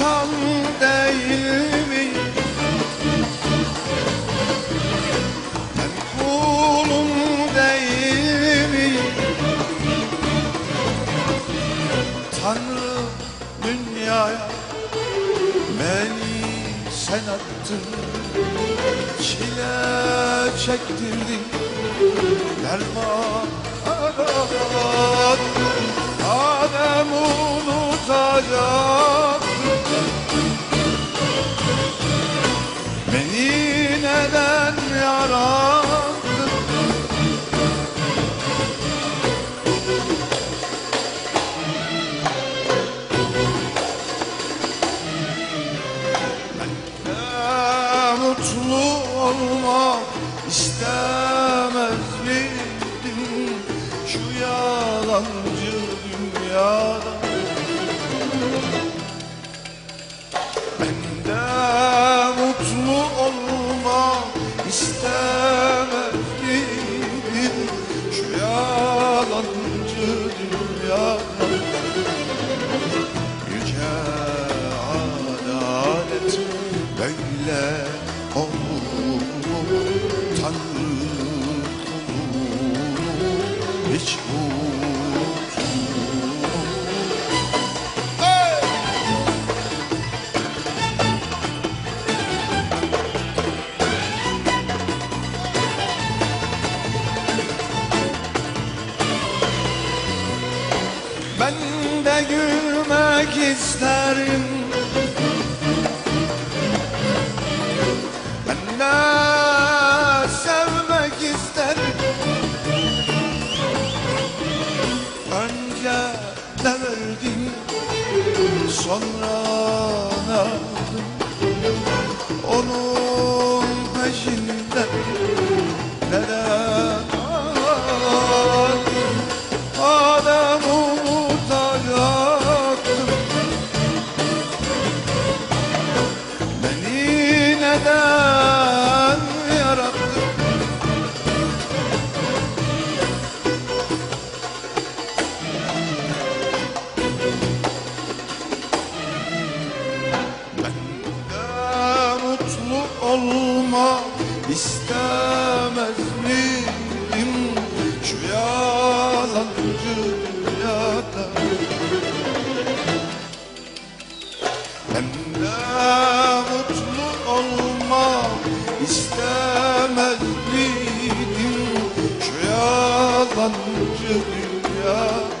insan değil mi? Ben kulum değil mi? Tanrı dünyaya beni sen attın Çile çektirdin derman Ne mutlu olmak istemez miydim? Şu yalancı dünyada böyle olur mu? Tanrı kulunu hiç! Ben de gülmek isterim sonra ne olmak istemez miydim Şu yalancı dünyada. Ben de mutlu olmak istemez miydim? Şu yalancı dünyada